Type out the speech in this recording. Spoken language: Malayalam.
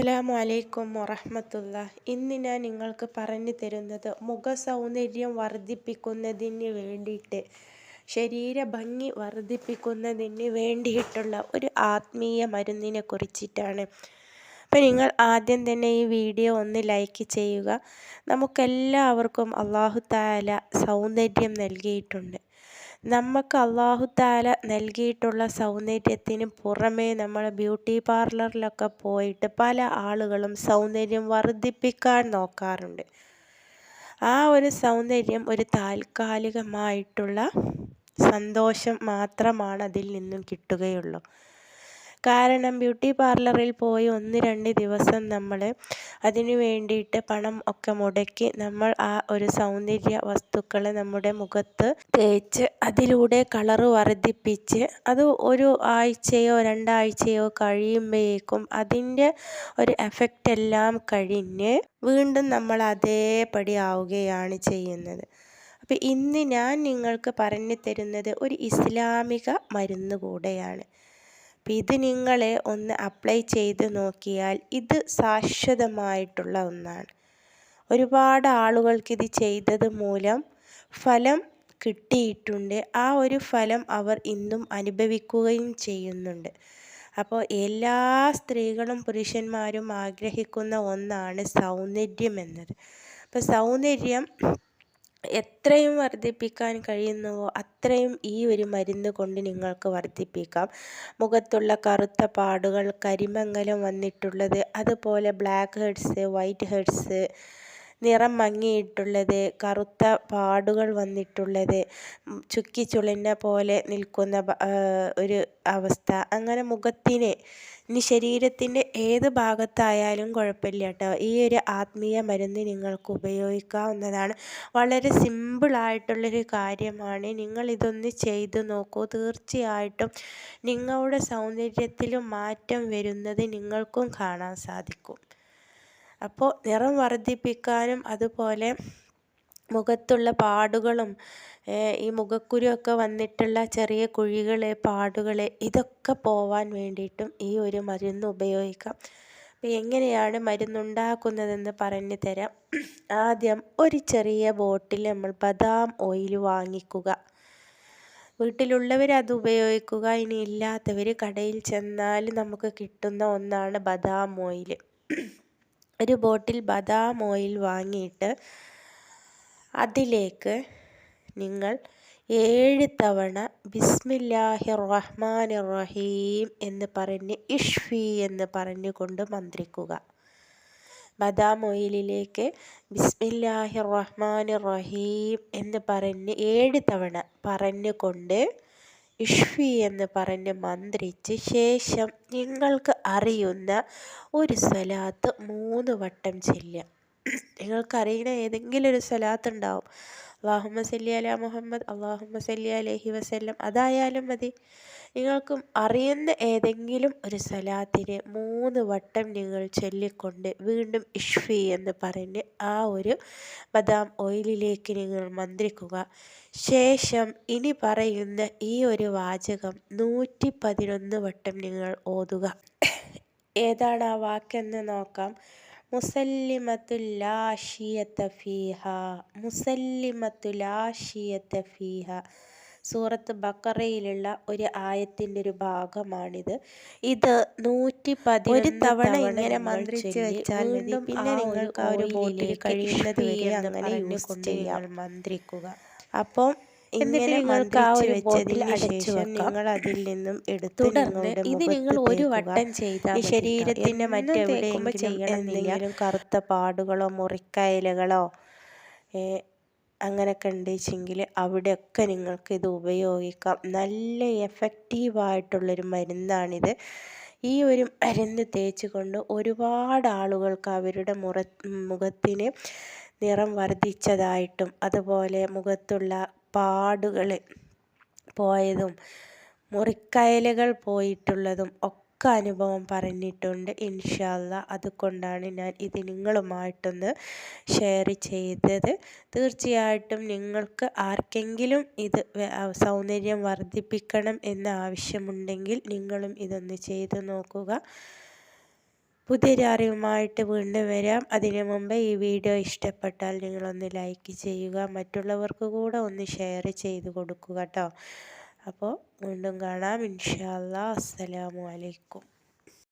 അസ്സലാമു അലൈക്കും വറഹമത്തുള്ള ഇന്ന് ഞാൻ നിങ്ങൾക്ക് പറഞ്ഞു തരുന്നത് മുഖ സൗന്ദര്യം വർദ്ധിപ്പിക്കുന്നതിന് വേണ്ടിയിട്ട് ശരീര ഭംഗി വർദ്ധിപ്പിക്കുന്നതിന് വേണ്ടിയിട്ടുള്ള ഒരു ആത്മീയ മരുന്നിനെ കുറിച്ചിട്ടാണ്. അപ്പം നിങ്ങൾ ആദ്യം തന്നെ ഈ വീഡിയോ ഒന്ന് ലൈക്ക് ചെയ്യുക. നമുക്കെല്ലാവർക്കും അള്ളാഹു താല സൗന്ദര്യം നൽകിയിട്ടുണ്ട്. നമുക്ക് അള്ളാഹു താല നൽകിയിട്ടുള്ള സൗന്ദര്യത്തിന് പുറമേ നമ്മൾ ബ്യൂട്ടി പാർലറിലൊക്കെ പോയിട്ട് പല ആളുകളും സൗന്ദര്യം വർദ്ധിപ്പിക്കാൻ നോക്കാറുണ്ട്. ആ ഒരു സൗന്ദര്യം ഒരു താൽക്കാലികമായിട്ടുള്ള സന്തോഷം മാത്രമാണ് അതിൽ നിന്നും കിട്ടുകയുള്ളൂ. കാരണം ബ്യൂട്ടി പാർലറിൽ പോയി ഒന്ന് രണ്ട് ദിവസം നമ്മൾ അതിനു വേണ്ടിയിട്ട് പണം ഒക്കെ മുടക്കി നമ്മൾ ആ ഒരു സൗന്ദര്യ വസ്തുക്കൾ നമ്മുടെ മുഖത്ത് തേച്ച് അതിലൂടെ കളറ് വർദ്ധിപ്പിച്ച് അത് ഒരു ആഴ്ചയോ രണ്ടാഴ്ചയോ കഴിയുമ്പോഴേക്കും അതിന്റെ ഒരു എഫക്റ്റ് എല്ലാം കഴിഞ്ഞ് വീണ്ടും നമ്മൾ അതേപടി ആവുകയാണ് ചെയ്യുന്നത്. അപ്പോൾ ഇന്ന് ഞാൻ നിങ്ങൾക്ക് പറഞ്ഞു തരുന്നത് ഒരു ഇസ്ലാമിക മരുന്ന് കൂടെയാണ്. അപ്പം ഇത് നിങ്ങൾ ഒന്ന് അപ്ലൈ ചെയ്ത് നോക്കിയാൽ ഇത് ശാശ്വതമായിട്ടുള്ള ഒന്നാണ്. ഒരുപാട് ആളുകൾക്ക് ഇത് ചെയ്തത് മൂലം ഫലം കിട്ടിയിട്ടുണ്ട്. ആ ഒരു ഫലം അവർ ഇന്നും അനുഭവിക്കുകയും ചെയ്യുന്നുണ്ട്. അപ്പോൾ എല്ലാ സ്ത്രീകളും പുരുഷന്മാരും ആഗ്രഹിക്കുന്ന ഒന്നാണ് സൗന്ദര്യം എന്നത്. അപ്പോൾ സൗന്ദര്യം എത്രയും വർദ്ധിപ്പിക്കാൻ കഴിയുന്നുവോ അത്രയും ഈ ഒരു മരുന്ന് കൊണ്ട് നിങ്ങൾക്ക് വർദ്ധിപ്പിക്കാം. മുഖത്തുള്ള കറുത്ത പാടുകൾ കരിമങ്ങലം വന്നിട്ടുള്ളത് അതുപോലെ ബ്ലാക്ക് ഹെഡ്സ് വൈറ്റ് ഹെഡ്സ് നിറം മങ്ങിയിട്ടുള്ളത് കറുത്ത പാടുകൾ വന്നിട്ടുള്ളത് ചുക്കി ചുളിഞ്ഞ പോലെ നിൽക്കുന്ന ഒരു അവസ്ഥ. അങ്ങനെ മുഖത്തിന് ഇനി ശരീരത്തിന്റെ ഏത് ഭാഗത്തായാലും കുഴപ്പമില്ല കേട്ടോ. ഈ ഒരു ആത്മീയ മരുന്ന് നിങ്ങൾക്ക് ഉപയോഗിക്കാവുന്നതാണ്. വളരെ സിമ്പിളായിട്ടുള്ളൊരു കാര്യമാണ്. നിങ്ങൾ ഇതൊന്ന് ചെയ്ത് നോക്കൂ. തീർച്ചയായിട്ടും നിങ്ങളുടെ സൗന്ദര്യത്തിലും മാറ്റം വരുന്നത് നിങ്ങൾക്കും കാണാൻ സാധിക്കും. അപ്പോൾ നിറം വർദ്ധിപ്പിക്കാനും അതുപോലെ മുഖത്തുള്ള പാടുകളും ഈ മുഖക്കുരുവൊക്കെ വന്നിട്ടുള്ള ചെറിയ കുഴികൾ പാടുകൾ ഇതൊക്കെ പോവാൻ വേണ്ടിയിട്ടും ഈ ഒരു മരുന്ന് ഉപയോഗിക്കാം. അപ്പോൾ എങ്ങനെയാണ് മരുന്നുണ്ടാക്കുന്നതെന്ന് പറഞ്ഞു തരാം. ആദ്യം ഒരു ചെറിയ ബോട്ടിൽ നമ്മൾ ബദാം ഓയിൽ വാങ്ങിക്കുക. വീട്ടിലുള്ളവർ അത് ഉപയോഗിക്കുക ഇനി ഇല്ലാത്തവർ കടയിൽ ചെന്നാൽ നമുക്ക് കിട്ടുന്ന ഒന്നാണ് ബദാം ഓയിൽ ഒരു ബോട്ടിൽ ബദാം ഓയിൽ വാങ്ങിയിട്ട് അതിലേക്ക് നിങ്ങൾ ഏഴ് തവണ ബിസ്മില്ലാഹി റഹ്മാൻ റഹീം എന്ന് പറഞ്ഞ് ഇഷ്ഫി എന്ന് പറഞ്ഞുകൊണ്ട് മന്ത്രിക്കുക. ബദാം ഓയിലിലേക്ക് ബിസ്മില്ലാഹി റഹ്മാൻ റഹീം എന്ന് പറഞ്ഞ് ഏഴ് തവണ പറഞ്ഞുകൊണ്ട് ഇഷ്ഫി എന്ന് പറഞ്ഞ് മന്ത്രിച്ച് ശേഷം നിങ്ങൾക്ക് അറിയുന്ന ഒരു സ്ഥലത്ത് മൂന്ന് വട്ടം ചെല്ലുക. നിങ്ങൾക്കറിയുന്ന ഏതെങ്കിലും ഒരു സ്ഥലത്തുണ്ടാവും അള്ളാഹുമ്മ സല്ലി അല മുഹമ്മദ് അള്ളാഹുമ്മ സല്ലി അലഹി വസ്ല്ലം. അതായാലും മതി. നിങ്ങൾക്കും അറിയുന്ന ഏതെങ്കിലും ഒരു സലാത്തിനെ മൂന്ന് വട്ടം നിങ്ങൾ ചൊല്ലിക്കൊണ്ട് വീണ്ടും ഇഷ്ഫി എന്ന് പറഞ്ഞ് ആ ഒരു ബദാം ഓയിലിലേക്ക് നിങ്ങൾ മന്ത്രിക്കുക. ശേഷം ഇനി പറയുന്ന ഈ ഒരു വാചകം നൂറ്റി പതിനൊന്ന് വട്ടം നിങ്ങൾ ഓതുക. ഏതാണ് ആ വാക്കെന്ന് നോക്കാം. ഫീഹ സൂറത്ത് ബക്കറയിലുള്ള ഒരു ആയത്തിന്റെ ഒരു ഭാഗമാണിത്. ഇത് നൂറ്റി പതിനൊരു തവണ ഇങ്ങനെ മന്ത്രിച്ച് വെച്ചാൽ മതി. പിന്നെ നിങ്ങൾക്ക് ആ ഒരു ബോട്ടിൽ കഴിയുന്നത് വരെ അങ്ങനെ യൂസ് ചെയ്യാം. മന്ത്രിക്കുക. അപ്പം എന്നിട്ട് നിങ്ങൾക്ക് ആ ഒരു ബോട്ടിൽ അടച്ചു നിങ്ങൾ അതിൽ നിന്നും എടുത്തു തുടർന്ന് ഇത് നിങ്ങൾ ഒരു വട്ടം ചെയ്താൽ ശരീരത്തിന്റെ മറ്റെവിടെയെങ്കിലും ചെയ്യണം എന്തെങ്കിലും കറുത്ത പാടുകളോ മുറിക്കയലുകളോ അങ്ങനെയൊക്കെ ഉണ്ടെച്ചെങ്കിൽ അവിടെയൊക്കെ നിങ്ങൾക്ക് ഇത് ഉപയോഗിക്കാം. നല്ല എഫക്റ്റീവായിട്ടുള്ളൊരു മരുന്നാണിത്. ഈ ഒരു മരുന്ന് തേച്ച് കൊണ്ട് ഒരുപാട് ആളുകൾക്ക് അവരുടെ മുറ മുഖത്തിന് നിറം വർദ്ധിച്ചതായിട്ടും അതുപോലെ മുഖത്തുള്ള പാടുകൾ പോയതും മുറിക്കയലുകൾ പോയിട്ടുള്ളതും ഒക്കെ അനുഭവം പറഞ്ഞിട്ടുണ്ട്. ഇൻഷാല്ല അതുകൊണ്ടാണ് ഞാൻ ഇത് നിങ്ങളുമായിട്ടൊന്ന് ഷെയർ ചെയ്തത്. തീർച്ചയായിട്ടും നിങ്ങൾക്ക് ആർക്കെങ്കിലും ഇത് സൗന്ദര്യം വർദ്ധിപ്പിക്കണം എന്ന ആവശ്യമുണ്ടെങ്കിൽ നിങ്ങളും ഇതൊന്ന് ചെയ്തു നോക്കുക. പുതിയൊരു അറിവുമായിട്ട് വീണ്ടും വരാം. അതിനു മുമ്പ് ഈ വീഡിയോ ഇഷ്ടപ്പെട്ടാൽ നിങ്ങളൊന്ന് ലൈക്ക് ചെയ്യുക മറ്റുള്ളവർക്ക് കൂടെ ഒന്ന് ഷെയർ ചെയ്ത് കൊടുക്കുക കേട്ടോ. അപ്പോൾ വീണ്ടും കാണാം. ഇൻഷാ അല്ലാ അസ്സലാമു